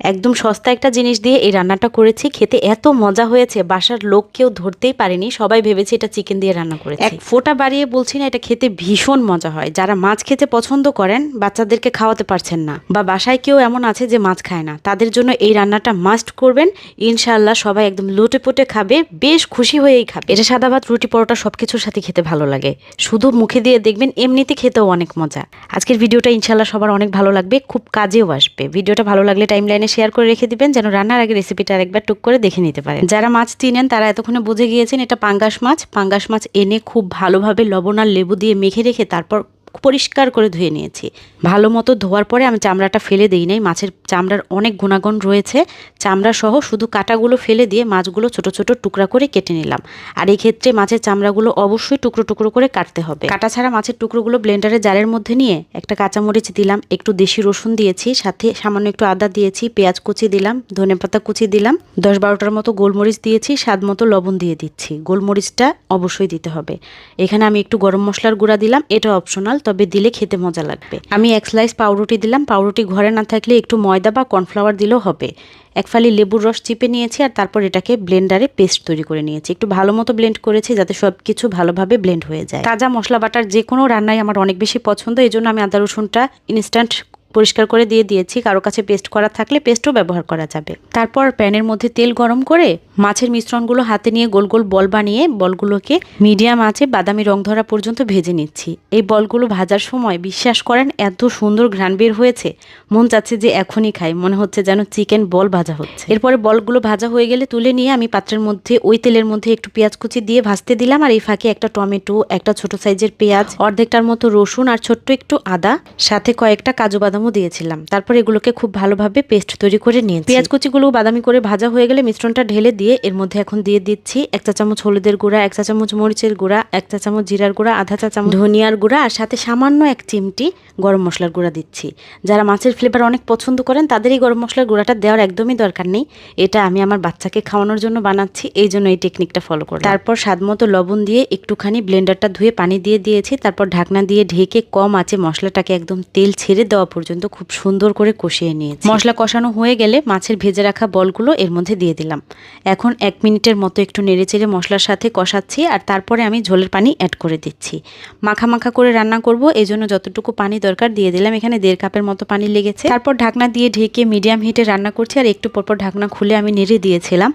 একদম সস্তা একটা জিনিস দিয়ে এই রান্নাটা করেছি, খেতে এত মজা হয়েছে, বাসার লোক কেউ ধরতেই পারেনি, সবাই ভেবেছে এটা চিকেন দিয়ে রান্না করেছি। এক ফোঁটা বাড়িয়ে বলছি না, এটা খেতে ভীষণ মজা হয়। যারা মাছ খেতে পছন্দ করেন, বাচ্চাদেরকে খাওয়াতে পারছেন না। বা বাসায় কেউ এমন আছে যে মাছ খায় না, তাদের জন্য এই রান্নাটা মাস্ট করবেন। ইনশাআল্লাহ সবাই একদম লুটে খাবে, বেশ খুশি হয়েই খাবে। এটা সাদা ভাত, রুটি, পরোটা সব কিছুর সাথে খেতে ভালো লাগে। শুধু মুখে দিয়ে দেখবেন, এমনিতে খেতেও অনেক মজা। আজকের ভিডিওটা ইনশাআল্লাহ সবার অনেক ভালো লাগবে, খুব কাজেও আসবে। ভিডিওটা ভালো লাগলে টাইম লাইনে শেয়ার করে রেখে দিবেন, যেন রান্নার আগে রেসিপিটা আরেকবার টুক করে দেখে নিতে পারেন। যারা মাছ চিনেন তারা এতক্ষণে বুঝে গিয়েছেন এটা পাঙ্গাস মাছ। পাঙ্গাস মাছ এনে খুব ভালোভাবে লবণ আর লেবু দিয়ে মেখে রেখে তারপর পরিষ্কার করে ধুয়ে নিয়েছি। ভালো মতো ধোয়ার পরে আমি চামড়াটা ফেলে দিই নাই, মাছের চামড়ার অনেক গুণাগুণ রয়েছে। চামড়া সহ শুধু কাটাগুলো ফেলে দিয়ে মাছগুলো ছোট ছোট টুকরা করে কেটে নিলাম। আর এই ক্ষেত্রে মাছের চামড়াগুলো অবশ্যই টুকরো টুকরো করে কাটতে হবে। কাটা ছাড়া মাছের টুকরোগুলো ব্লেন্ডারে জারের মধ্যে নিয়ে একটা কাঁচামরিচ দিলাম, একটু দেশি রসুন দিয়েছি, সাথে সামান্য একটু আদা দিয়েছি, পেঁয়াজ কুচি দিলাম ধনেপাতা কুচি দিলাম, দশ বারোটার মতো গোলমরিচ দিয়েছি, স্বাদ মতো লবণ দিয়ে দিচ্ছি। গোলমরিচটা অবশ্যই দিতে হবে। এখানে আমি একটু গরম মশলার গুঁড়া দিলাম, এটা অপশনাল, তবে দিলে খেতে মজা লাগবে। আমি এক স্লাইস পাউরুটি দিলাম, পাউরুটি ঘরে না থাকলে একটু ময়দা বা কর্নফ্লাওয়ার দিলেও হবে। এক ফালি লেবুর রস চিপে নিয়েছি আর তারপর এটাকে ব্লেন্ডারে পেস্ট তৈরি করে নিয়েছি। একটু ভালো মতো ব্লেন্ড করেছি যাতে সব কিছু ভালোভাবে ব্লেন্ড হয়ে যায়। তাজা মশলা বাটার যে কোনো রান্নাই আমার অনেক বেশি পছন্দ এই জন্য আমি আদা রসুনটা ইনস্ট্যান্ট পরিষ্কার করে দিয়ে দিয়েছি। কারও কাছে পেস্ট করা থাকলে পেস্টও ব্যবহার করা যাবে। তারপর প্যানের মধ্যে তেল গরম করে মাছের মিশ্রণগুলো হাতে নিয়ে গোল গোল বল বানিয়ে বলগুলোকে মিডিয়াম আঁচে বাদামি রং ধরা পর্যন্ত ভেজে নিচ্ছি। এই বলগুলো ভাজার সময় বিশ্বাস করেন, এত সুন্দর ঘ্রাণ বের হয়েছে, মন চাচ্ছে যে এখনই খাই। মনে হচ্ছে যেন চিকেন বল ভাজা হচ্ছে। এরপরে বলগুলো ভাজা হয়ে গেলে তুলে নিয়ে আমি পাত্রের মধ্যে, ওই তেলের মধ্যে একটু পেঁয়াজ কুচি দিয়ে ভাজতে দিলাম। আর এই ফাঁকে একটা টমেটো, একটা ছোট সাইজের পেঁয়াজ, অর্ধেকটার মতো রসুন আর ছোট্ট একটু আদা, সাথে কয়েকটা কাজু বাদামও দিয়েছিলাম। তারপর এগুলোকে খুব ভালোভাবে পেস্ট তৈরি করে নিয়েছি। পেঁয়াজ কুচিগুলো বাদামি করে ভাজা হয়ে গেলে মিশ্রণটা ঢেলে দিয়ে এর মধ্যে এখন দিয়ে দিচ্ছি এক চা চামচ হলুদের গুঁড়া, এক চা চামচ মরিচের গুঁড়া, এক চা চামচ জিরার গুঁড়া, আধা চা চামচ ধনিয়ার গুঁড়া আর সাথে সামান্য এক চিমটি গরম মশলার গুঁড়া দিচ্ছি। যারা মাছের ফ্লেভার অনেক পছন্দ করেন তাদের এই গরম মশলার গুঁড়াটা দেওয়ার একদমই দরকার নেই। এটা আমি আমার বাচ্চাকে খাওয়ানোর জন্য বানাচ্ছি, এই জন্য এই টেকনিকটা ফলো করি তারপর স্বাদ মতো লবণ দিয়ে একটুখানি ব্লেন্ডারটা ধুয়ে পানি দিয়ে দিয়েছি। তারপর ঢাকনা দিয়ে ঢেকে কম আছে মশলাটাকে একদম তেল ছেড়ে দেওয়া পর্যন্ত খুব সুন্দর করে কষিয়ে নিয়েছি। মশলা কষানো হয়ে গেলে মাছের ভেজে রাখা বলগুলো এর মধ্যে দিয়ে দিলাম। এখন এক মিনিটের মতো একটু নেড়ে চেড়ে মশলার সাথে কষাচ্ছি আর তারপরে আমি ঝোলের পানি অ্যাড করে দিচ্ছি। মাখা মাখা করে রান্না করব এই জন্য যতটুকু পানি দরকার দিয়ে দিলাম। এখানে দেড় কাপের মতো পানি লেগেছে। তারপর ঢাকনা দিয়ে ঢেকে মিডিয়াম হিটে রান্না করছি আর একটু পরপর ঢাকনা খুলে আমি নেড়ে দিয়েছিলাম।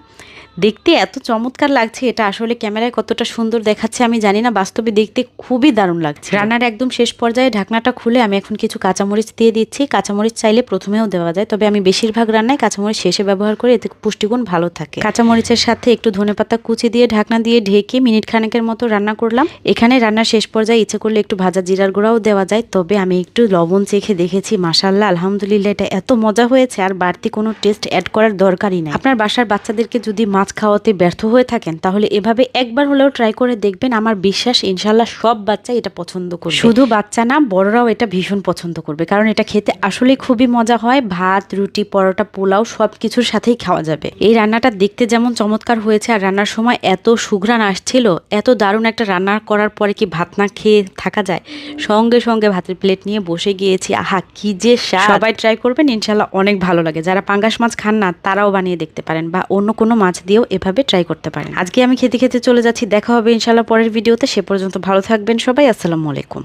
দেখতে এত চমৎকার লাগছে এটা আসলে ক্যামেরায় কতটা সুন্দর দেখাচ্ছে আমি জানি না বাস্তবে দেখতে খুবই দারুণ লাগছে। রান্নার একদম শেষ পর্যায়ে ঢাকনাটা খুলে আমি এখন কিছু কাঁচামরিচ দিয়ে দিচ্ছি, কাঁচামরিচ চাইলে প্রথমেও দেওয়া যায়, তবে আমি বেশিরভাগ রান্নায় কাঁচামরিচ শেষে ব্যবহার করে এতে পুষ্টিগুণ ভালো থাকে। কাঁচামরিচের সাথে একটু ধনেপাতা কুচি দিয়ে ঢাকনা দিয়ে ঢেকে মিনিট খানেকের মতো রান্না করলাম। এখানে রান্নার শেষ পর্যায়ে ইচ্ছে করলে একটু ভাজা জিরার গুঁড়াও দেওয়া যায়, তবে আমি একটু লবণ চেখে দেখেছি মাসাল্লাহ আলহামদুলিল্লাহ, এটা এত মজা হয়েছে, আর বাড়তি কোনো টেস্ট অ্যাড করার দরকারই নাই। আপনার বাসার বাচ্চাদেরকে যদি মাছ খাওয়াতে ব্যর্থ হয়ে থাকেন, তাহলে এভাবে একবার হলেও ট্রাই করে দেখবেন, আমার বিশ্বাস ইনশাল্লাহ সব বাচ্চা এটা পছন্দ করবে। শুধু বাচ্চা না, বড়রাও এটা ভীষণ পছন্দ করবে, কারণ এটা খেতে আসলে খুবই মজা হয়। ভাত, রুটি, পরোটা, পোলাও সব কিছুর সাথেই খাওয়া যাবে। এই রান্নাটা দেখতে যেমন চমৎকার হয়েছে আর রান্নার সময় এত সুঘ্রাণ আসছিল, এত দারুণ একটা রান্না করার পরে কি ভাত না খেয়ে থাকা যায়? সঙ্গে সঙ্গে ভাতের প্লেট নিয়ে বসে গিয়েছি। আহা, কি যে সবাই ট্রাই করবেন ইনশাল্লাহ অনেক ভালো লাগে। যারা পাঙ্গাস মাছ খান না, তারাও বানিয়ে দেখতে পারেন বা অন্য কোনো মাছ দিয়েও এভাবে ট্রাই করতে পারেন। আজকে আমি খেতে খেতে চলে যাচ্ছি। দেখা হবে ইনশাল্লাহ পরের ভিডিওতে সে পর্যন্ত ভালো থাকবেন সবাই। আসসালামু আলাইকুম।